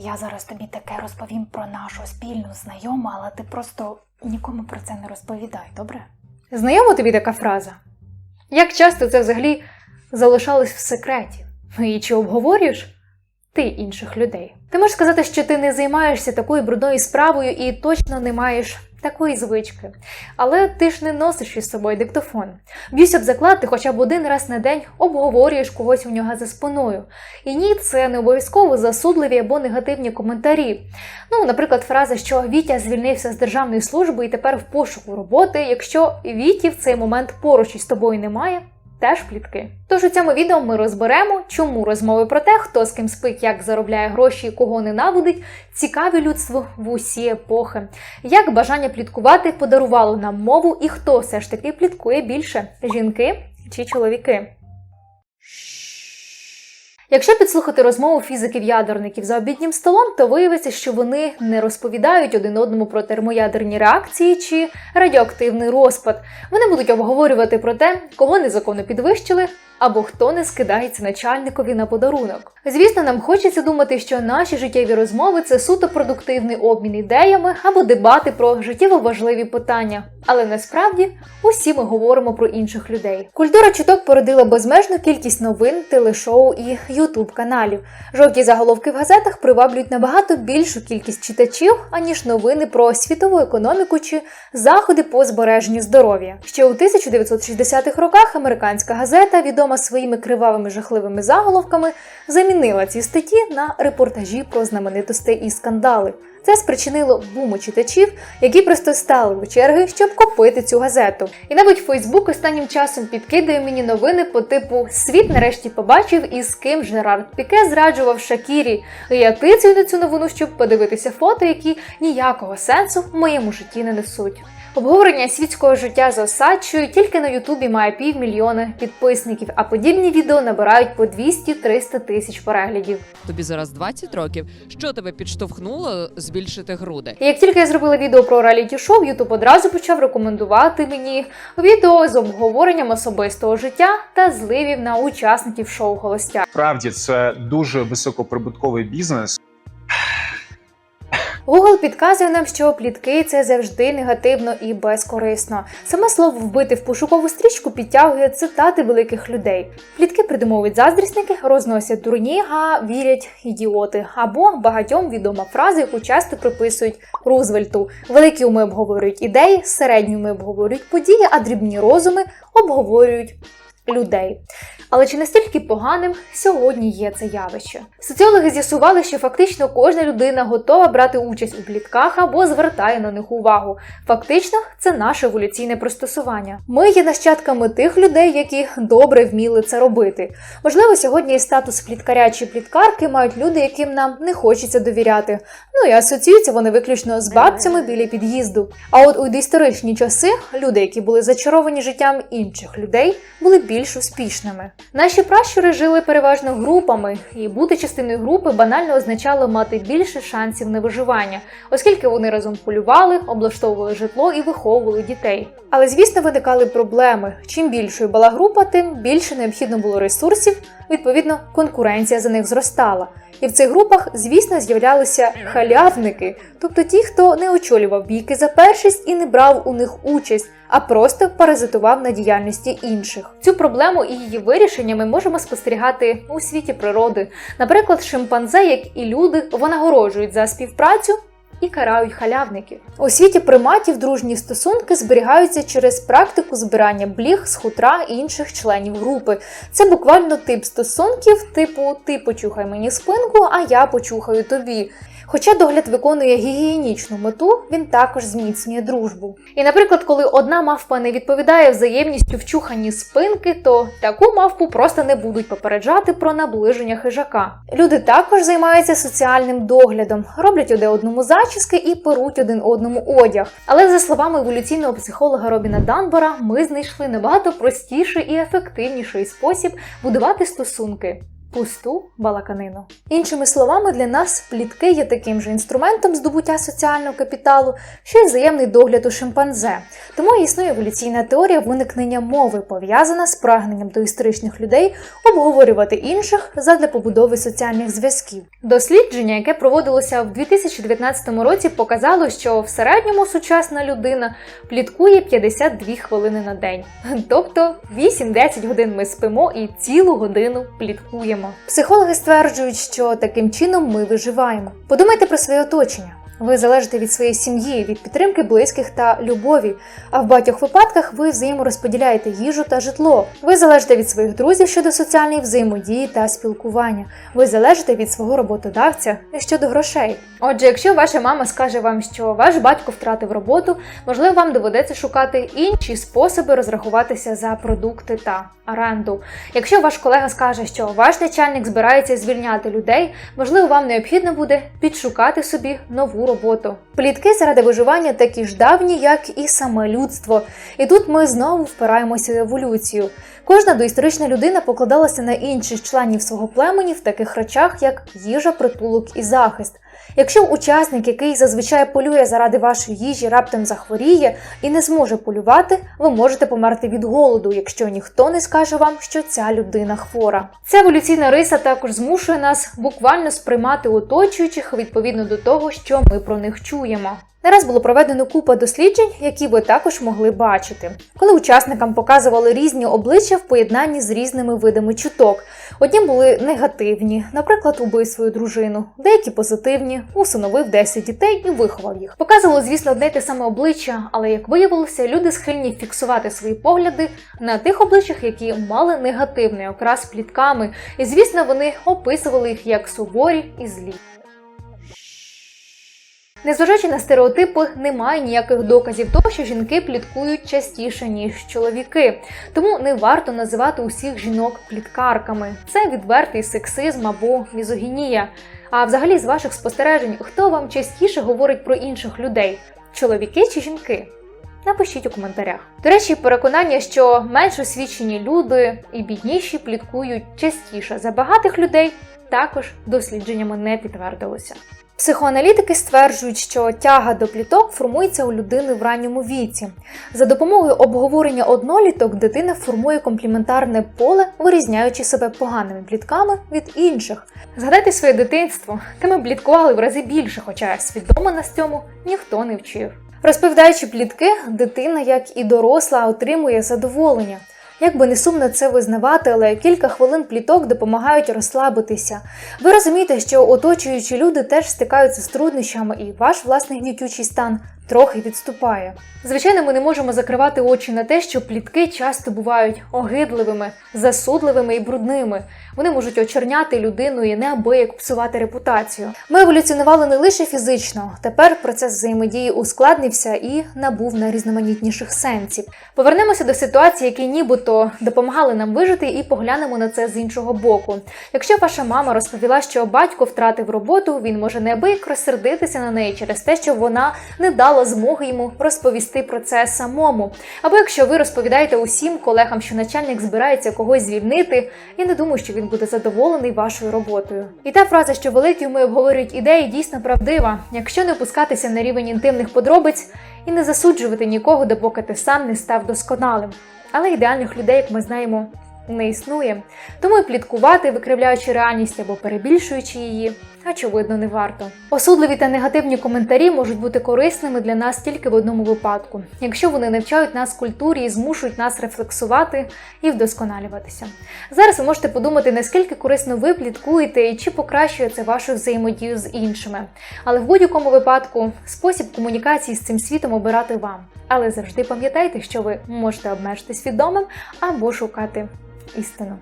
Я зараз тобі таке розповім про нашу спільну знайому, але ти просто нікому про це не розповідай, добре? Знайома тобі така фраза? Як часто це взагалі залишалось в секреті? І чи обговорюєш ти інших людей? Ти можеш сказати, що ти не займаєшся такою брудною справою і точно не маєш такої звички. Але ти ж не носиш із собою диктофон. Б'юся б заклад, ти хоча б один раз на день обговорюєш когось у нього за спиною. І ні, це не обов'язково засудливі або негативні коментарі. Ну, наприклад, фраза, що Вітя звільнився з державної служби і тепер в пошуку роботи, якщо Віті в цей момент поруч із тобою немає. Теж плітки. Тож у цьому відео ми розберемо, чому розмови про те, хто з ким спить, як заробляє гроші, і кого ненавидить, цікаві людству в усі епохи. Як бажання пліткувати подарувало нам мову, і хто все ж таки пліткує більше жінки чи чоловіки. Якщо підслухати розмову фізиків-ядерників за обіднім столом, то виявиться, що вони не розповідають один одному про термоядерні реакції чи радіоактивний розпад. Вони будуть обговорювати про те, кого незаконно підвищили. Або хто не скидається начальникові на подарунок. Звісно, нам хочеться думати, що наші життєві розмови це суто продуктивний обмін ідеями або дебати про життєво важливі питання. Але насправді усі ми говоримо про інших людей. Культура чуток породила безмежну кількість новин, телешоу і ютуб каналів. Жовті заголовки в газетах приваблюють набагато більшу кількість читачів, аніж новини про світову економіку чи заходи по збереженню здоров'я. Ще у 1960-х роках американська газета, відома своїми кривавими жахливими заголовками, замінила ці статті на репортажі про знаменитостей і скандали. Це спричинило буму читачів, які просто стали у черги, щоб купити цю газету. І навіть Фейсбук останнім часом підкидає мені новини по типу Світ нарешті побачив, із ким Жерард Піке зраджував Шакірі. І я тицюю на цю новину, щоб подивитися фото, які ніякого сенсу в моєму житті не несуть. Обговорення світського життя з Осадчою тільки на Ютубі має півмільйона підписників, а подібні відео набирають по 200-300 тисяч переглядів. Тобі зараз 20 років. Що тебе підштовхнуло збільшити груди? І як тільки я зробила відео про реаліті шоу, Ютуб одразу почав рекомендувати мені відео з обговоренням особистого життя та зливів на учасників шоу Холостяк. Справді це дуже високоприбутковий бізнес. Google підказує нам, що плітки це завжди негативно і безкорисно. Саме слово вбити в пошукову стрічку підтягує цитати великих людей. Плітки придумовують заздрісники, розносять дурні, а вірять ідіоти. Або багатьом відома фраза, яку часто приписують Рузвельту. Великі уми обговорюють ідеї, середні уми обговорюють події, а дрібні розуми обговорюють людей. Але чи настільки поганим сьогодні є це явище? Соціологи з'ясували, що фактично кожна людина готова брати участь у плітках або звертає на них увагу. Фактично, це наше еволюційне пристосування. Ми є нащадками тих людей, які добре вміли це робити. Можливо, сьогодні і статус пліткаря чи пліткарки мають люди, яким нам не хочеться довіряти. Ну і асоціюються вони виключно з бабцями біля під'їзду. А от у доісторичні часи люди, які були зачаровані життям інших людей, були більш успішними. Наші пращури жили переважно групами, і бути частиною групи банально означало мати більше шансів на виживання, оскільки вони разом полювали, облаштовували житло і виховували дітей. Але звісно, виникали проблеми. Чим більшою була група, тим більше необхідно було ресурсів. Відповідно, конкуренція за них зростала. І в цих групах, звісно, з'являлися халявники, тобто ті, хто не очолював бійки за першість і не брав у них участь, а просто паразитував на діяльності інших. Цю проблему і її вирішення ми можемо спостерігати у світі природи. Наприклад, шимпанзе, як і люди, винагороджують за співпрацю. І карають халявників. У світі приматів дружні стосунки зберігаються через практику збирання бліг з хутра інших членів групи. Це буквально тип стосунків, типу ти почухай мені спинку, а я почухаю тобі. Хоча догляд виконує гігієнічну мету, він також зміцнює дружбу. І, наприклад, коли одна мавпа не відповідає взаємністю в чуханні спинки, то таку мавпу просто не будуть попереджати про наближення хижака. Люди також займаються соціальним доглядом, роблять одне одному зачіски і перуть один одному одяг. Але за словами еволюційного психолога Робіна Данбора, ми знайшли набагато простіший і ефективніший спосіб будувати стосунки пусту балаканину. Іншими словами, для нас плітки є таким же інструментом здобуття соціального капіталу, що й взаємний догляд у шимпанзе. Тому існує еволюційна теорія виникнення мови, пов'язана з прагненням доісторичних людей обговорювати інших задля побудови соціальних зв'язків. Дослідження, яке проводилося в 2019 році, показало, що в середньому сучасна людина пліткує 52 хвилини на день. Тобто 8-10 годин ми спимо і цілу годину пліткуємо. Психологи стверджують, що таким чином ми виживаємо. Подумайте про своє оточення. Ви залежите від своєї сім'ї, від підтримки близьких та любові. А в багатьох випадках ви взаєморозподіляєте їжу та житло. Ви залежите від своїх друзів щодо соціальної взаємодії та спілкування. Ви залежите від свого роботодавця щодо грошей. Отже, якщо ваша мама скаже вам, що ваш батько втратив роботу, можливо, вам доведеться шукати інші способи розрахуватися за продукти та оренду. Якщо ваш колега скаже, що ваш начальник збирається звільняти людей, можливо, вам необхідно буде підшукати собі нову роботу. Плітки заради виживання такі ж давні, як і саме людство. І тут ми знову впираємося в еволюцію. Кожна доісторична людина покладалася на інших членів свого племені в таких речах, як їжа, притулок і захист. Якщо учасник, який зазвичай полює заради вашої їжі, раптом захворіє і не зможе полювати, ви можете померти від голоду, якщо ніхто не скаже вам, що ця людина хвора. Ця еволюційна риса також змушує нас буквально сприймати оточуючих відповідно до того, що ми про них чуємо. Не раз було проведено купа досліджень, які ви також могли бачити, коли учасникам показували різні обличчя в поєднанні з різними видами чуток. Одні були негативні, наприклад, убий свою дружину, деякі позитивні, усиновив 10 дітей і виховав їх. Показувало, звісно, одне й те саме обличчя, але як виявилося, люди схильні фіксувати свої погляди на тих обличчях, які мали негативний окрас плітками, і звісно, вони описували їх як суворі і злі. Незважаючи на стереотипи, немає ніяких доказів того, що жінки пліткують частіше, ніж чоловіки. Тому не варто називати усіх жінок пліткарками. Це відвертий сексизм або мізогінія. А взагалі, з ваших спостережень, хто вам частіше говорить про інших людей? Чоловіки чи жінки? Напишіть у коментарях. До речі, переконання, що менш освічені люди і бідніші пліткують частіше за багатих людей, також дослідженнями не підтвердилося. Психоаналітики стверджують, що тяга до пліток формується у людини в ранньому віці. За допомогою обговорення одноліток дитина формує компліментарне поле, вирізняючи себе поганими плітками від інших. Згадайте своє дитинство, де ми пліткували в рази більше, хоча свідомо нас цьому ніхто не вчив. Розповідаючи плітки, дитина, як і доросла, отримує задоволення. Як би не сумно це визнавати, але кілька хвилин пліток допомагають розслабитися. Ви розумієте, що оточуючі люди теж стикаються з труднощами, і ваш власний гнітючий стан трохи відступає. Звичайно, ми не можемо закривати очі на те, що плітки часто бувають огидливими, засудливими і брудними. Вони можуть очерняти людину і неабияк псувати репутацію. Ми еволюціонували не лише фізично, тепер процес взаємодії ускладнився і набув найрізноманітніших сенсів. Повернемося до ситуації, які нібито допомагали нам вижити, і поглянемо на це з іншого боку. Якщо ваша мама розповіла, що батько втратив роботу, він може неабияк розсердитися на неї через те, що вона не дала змоги йому розповісти про це самому. Або якщо ви розповідаєте усім колегам, що начальник збирається когось звільнити, я не думаю, що він буде задоволений вашою роботою. І та фраза, що великі уми обговорюють ідеї, дійсно правдива. Якщо не опускатися на рівень інтимних подробиць і не засуджувати нікого, допоки ти сам не став досконалим. Але ідеальних людей, як ми знаємо, не існує. Тому і пліткувати, викривляючи реальність або перебільшуючи її, очевидно, не варто. Осудливі та негативні коментарі можуть бути корисними для нас тільки в одному випадку, якщо вони навчають нас культурі і змушують нас рефлексувати і вдосконалюватися. Зараз ви можете подумати, наскільки корисно ви пліткуєте і чи покращує це вашу взаємодію з іншими. Але в будь-якому випадку спосіб комунікації з цим світом обирати вам. Але завжди пам'ятайте, що ви можете обмежитись відомим або шукати істину.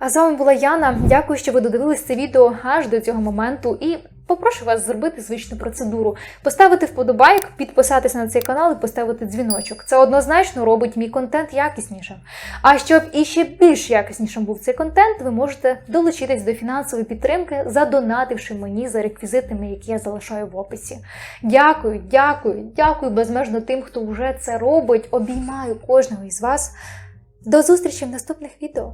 А з вами була Яна. Дякую, що ви додивились це відео аж до цього моменту. І попрошу вас зробити звичну процедуру: поставити вподобайк, підписатися на цей канал і поставити дзвіночок. Це однозначно робить мій контент якіснішим. А щоб іще більш якіснішим був цей контент, ви можете долучитись до фінансової підтримки, задонативши мені за реквізитами, які я залишаю в описі. Дякую, дякую, дякую безмежно тим, хто вже це робить. Обіймаю кожного із вас. До зустрічі в наступних відео.